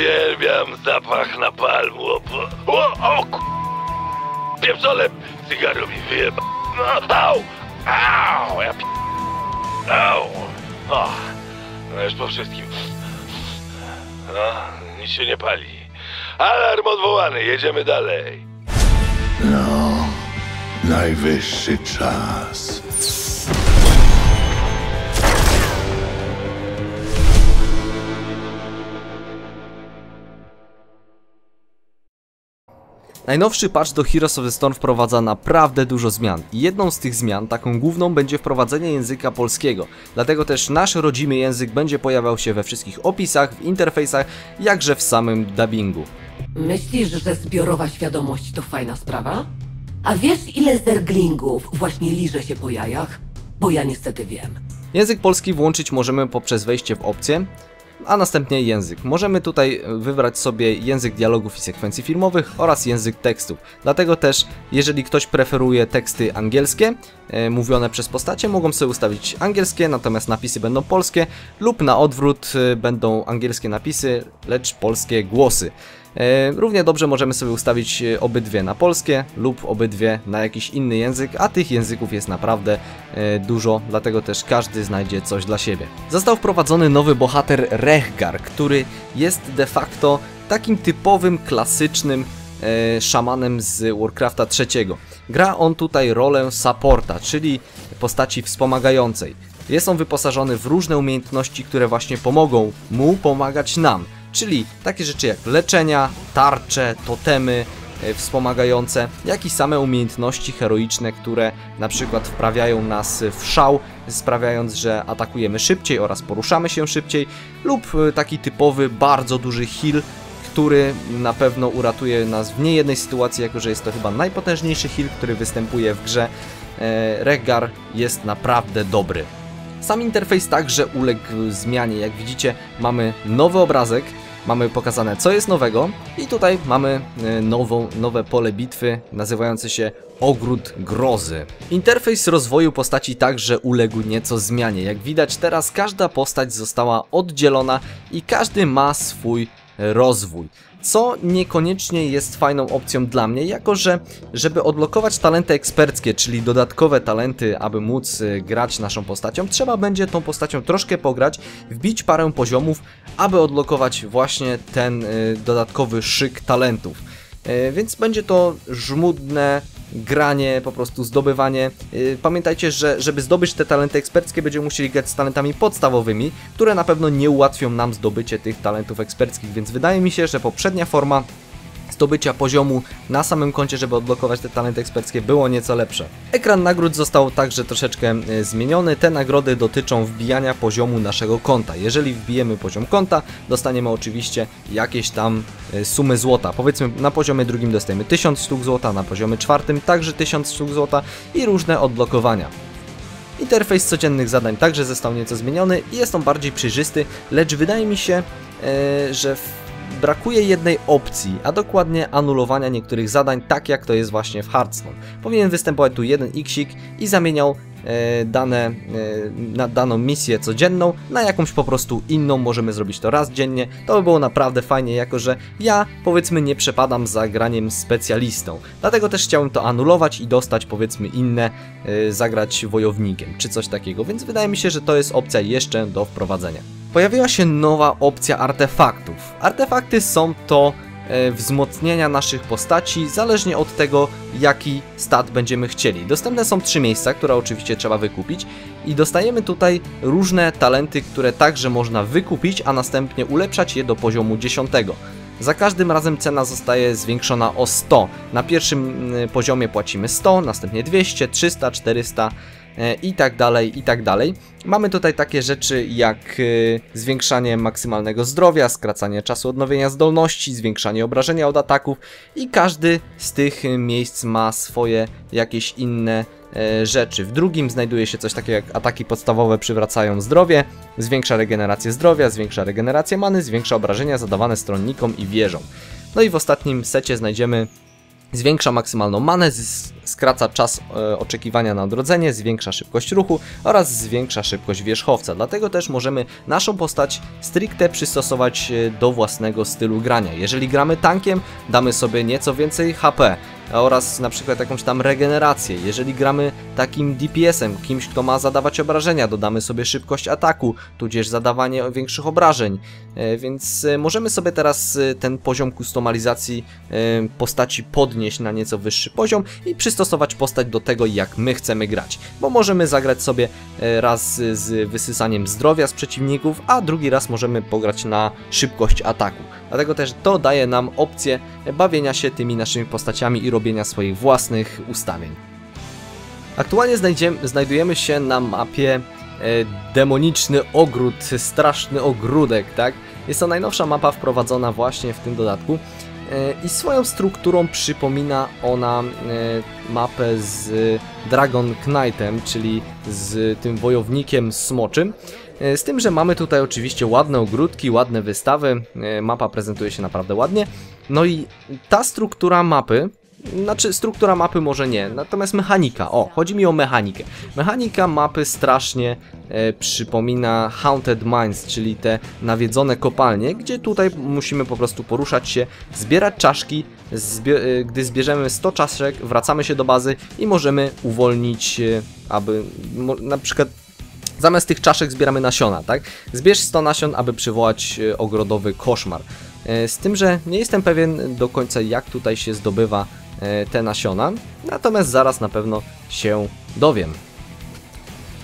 Uwielbiam zapach napalmu. O, o, o ku... Pieprzolem cygaro mi wyjeba. No, Au! Au! Ja. Au! O, no już po wszystkim. No, nic się nie pali. Alarm odwołany, jedziemy dalej. No, najwyższy czas. Najnowszy patch do Heroes of the Storm wprowadza naprawdę dużo zmian i jedną z tych zmian, taką główną, będzie wprowadzenie języka polskiego. Dlatego też nasz rodzimy język będzie pojawiał się we wszystkich opisach, w interfejsach, jakże w samym dubbingu. Myślisz, że zbiorowa świadomość to fajna sprawa? A wiesz, ile zerglingów właśnie liże się po jajach? Bo ja niestety wiem. Język polski włączyć możemy poprzez wejście w opcje, a następnie język. Możemy tutaj wybrać sobie język dialogów i sekwencji filmowych oraz język tekstów. Dlatego też, jeżeli ktoś preferuje teksty angielskie, e, mówione przez postacie, mogą sobie ustawić angielskie, natomiast napisy będą polskie, lub na odwrót e, będą angielskie napisy, lecz polskie głosy. E, Równie dobrze możemy sobie ustawić e, obydwie na polskie lub obydwie na jakiś inny język, a tych języków jest naprawdę e, dużo, dlatego też każdy znajdzie coś dla siebie. Został wprowadzony nowy bohater Rehgar, który jest de facto takim typowym, klasycznym szamanem z Warcrafta III. Gra on tutaj rolę supporta, czyli postaci wspomagającej. Jest on wyposażony w różne umiejętności, które właśnie pomogą mu pomagać nam. Czyli takie rzeczy jak leczenia, tarcze, totemy e, wspomagające, jak i same umiejętności heroiczne, które na przykład wprawiają nas w szał, sprawiając, że atakujemy szybciej oraz poruszamy się szybciej, lub e, taki typowy, bardzo duży heal, który na pewno uratuje nas w niejednej sytuacji, jako że jest to chyba najpotężniejszy heal, który występuje w grze. E, Reggar jest naprawdę dobry. Sam interfejs także uległ zmianie. Jak widzicie, mamy nowy obrazek, mamy pokazane co jest nowego i tutaj mamy e, nową, nowe pole bitwy nazywające się Ogród Grozy. Interfejs rozwoju postaci także uległ nieco zmianie. Jak widać teraz każda postać została oddzielona i każdy ma swój rozwój. Co niekoniecznie jest fajną opcją dla mnie, jako że żeby odblokować talenty eksperckie, czyli dodatkowe talenty, aby móc y, grać naszą postacią, trzeba będzie tą postacią troszkę pograć, wbić parę poziomów, aby odblokować właśnie ten y, dodatkowy szyk talentów. Y, Więc będzie to żmudne granie, po prostu zdobywanie. Yy, Pamiętajcie, że żeby zdobyć te talenty eksperckie, będziemy musieli grać z talentami podstawowymi, które na pewno nie ułatwią nam zdobycie tych talentów eksperckich, więc wydaje mi się, że poprzednia forma zdobycia poziomu na samym koncie, żeby odblokować te talenty eksperckie było nieco lepsze. Ekran nagród został także troszeczkę e, zmieniony. Te nagrody dotyczą wbijania poziomu naszego konta. Jeżeli wbijemy poziom konta, dostaniemy oczywiście jakieś tam e, sumy złota. Powiedzmy na poziomie drugim dostajemy 1000 sztuk złota, na poziomie czwartym także 1000 sztuk złota i różne odblokowania. Interfejs codziennych zadań także został nieco zmieniony i jest on bardziej przejrzysty, lecz wydaje mi się, e, że brakuje jednej opcji, a dokładnie anulowania niektórych zadań, tak jak to jest właśnie w Hearthstone. Powinien występować tu jeden xik i zamieniał dane, e, na daną misję codzienną na jakąś po prostu inną, możemy zrobić to raz dziennie, to by było naprawdę fajnie, jako że ja powiedzmy nie przepadam za graniem specjalistą, dlatego też chciałem to anulować i dostać powiedzmy inne, e, zagrać wojownikiem, czy coś takiego, więc wydaje mi się, że to jest opcja jeszcze do wprowadzenia. Pojawiła się nowa opcja artefaktów. Artefakty są to e, wzmocnienia naszych postaci, zależnie od tego, jaki stat będziemy chcieli. Dostępne są trzy miejsca, które oczywiście trzeba wykupić i dostajemy tutaj różne talenty, które także można wykupić, a następnie ulepszać je do poziomu 10. Za każdym razem cena zostaje zwiększona o 100. Na pierwszym y, poziomie płacimy 100, następnie 200, 300, 400 e, i tak dalej, i tak dalej. Mamy tutaj takie rzeczy jak y, zwiększanie maksymalnego zdrowia, skracanie czasu odnowienia zdolności, zwiększanie obrażenia od ataków i każdy z tych y, miejsc ma swoje jakieś inne e, rzeczy. W drugim znajduje się coś takiego jak ataki podstawowe przywracają zdrowie, zwiększa regenerację zdrowia, zwiększa regenerację many, zwiększa obrażenia zadawane stronnikom i wieżom. No i w ostatnim secie znajdziemy Zwiększa maksymalną manę, skraca czas e, oczekiwania na odrodzenie, zwiększa szybkość ruchu oraz zwiększa szybkość wierzchowca. Dlatego też możemy naszą postać stricte przystosować e, do własnego stylu grania. Jeżeli gramy tankiem, damy sobie nieco więcej HP oraz na przykład jakąś tam regenerację. Jeżeli gramy takim DPS-em, kimś kto ma zadawać obrażenia, dodamy sobie szybkość ataku, tudzież zadawanie większych obrażeń. E, Więc e, możemy sobie teraz e, ten poziom kustomalizacji postaci podnieść na nieco wyższy poziom i przystosować postać do tego, jak my chcemy grać. Bo możemy zagrać sobie raz z wysysaniem zdrowia z przeciwników, a drugi raz możemy pograć na szybkość ataku. Dlatego też to daje nam opcję bawienia się tymi naszymi postaciami i robienia swoich własnych ustawień. Aktualnie znajdujemy się na mapie e, demoniczny ogród, straszny ogródek, tak? Jest to najnowsza mapa wprowadzona właśnie w tym dodatku e, i swoją strukturą przypomina ona e, mapę z Dragon Knightem, czyli z tym wojownikiem smoczym. Z tym, że mamy tutaj oczywiście ładne ogródki, ładne wystawy, mapa prezentuje się naprawdę ładnie. No i ta struktura mapy, znaczy struktura mapy może nie, natomiast mechanika, o, chodzi mi o mechanikę. Mechanika mapy strasznie e, przypomina Haunted Mines, czyli te nawiedzone kopalnie, gdzie tutaj musimy po prostu poruszać się, zbierać czaszki, e, gdy zbierzemy 100 czaszek, wracamy się do bazy i możemy uwolnić, e, aby na przykład Zamiast tych czaszek zbieramy nasiona, tak? Zbierz 100 nasion, aby przywołać e, ogrodowy koszmar. E, Z tym, że nie jestem pewien do końca jak tutaj się zdobywa te nasiona, natomiast zaraz na pewno się dowiem.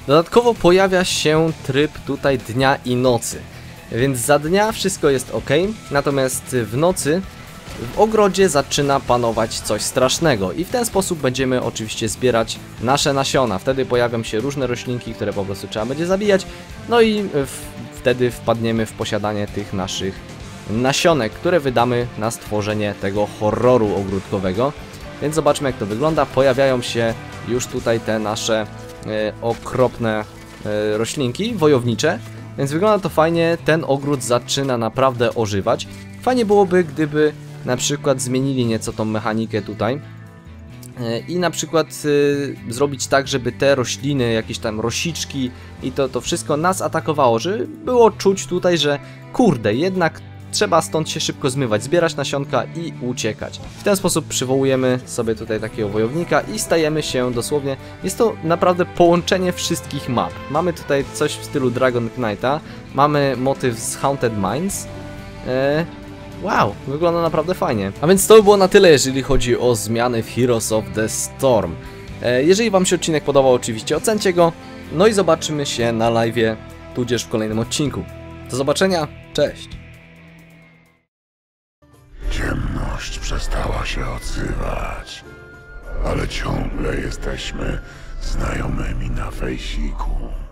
Dodatkowo pojawia się tryb tutaj dnia i nocy. Więc za dnia wszystko jest ok, natomiast w nocy w ogrodzie zaczyna panować coś strasznego i w ten sposób będziemy oczywiście zbierać nasze nasiona. Wtedy pojawią się różne roślinki, które po prostu trzeba będzie zabijać, no i wtedy wpadniemy w posiadanie tych naszych nasionek, które wydamy na stworzenie tego horroru ogródkowego. Więc zobaczmy jak to wygląda. Pojawiają się już tutaj te nasze e, okropne e, roślinki wojownicze, więc wygląda to fajnie. Ten ogród zaczyna naprawdę ożywać. Fajnie byłoby, gdyby na przykład zmienili nieco tą mechanikę tutaj e, i na przykład zrobić tak, żeby te rośliny, jakieś tam rosiczki i to, to wszystko nas atakowało, żeby było czuć tutaj, że kurde, jednak trzeba stąd się szybko zmywać, zbierać nasionka i uciekać. W ten sposób przywołujemy sobie tutaj takiego wojownika i stajemy się dosłownie, jest to naprawdę połączenie wszystkich map. Mamy tutaj coś w stylu Dragon Knighta, mamy motyw z Haunted Mines, e, Wow, wygląda naprawdę fajnie. A więc to by było na tyle, jeżeli chodzi o zmiany w Heroes of the Storm. E, jeżeli Wam się odcinek podobał, oczywiście ocencie go. No i zobaczymy się na live, tudzież w kolejnym odcinku. Do zobaczenia, cześć! Ciemność przestała się odzywać, ale ciągle jesteśmy znajomymi na fejsiku.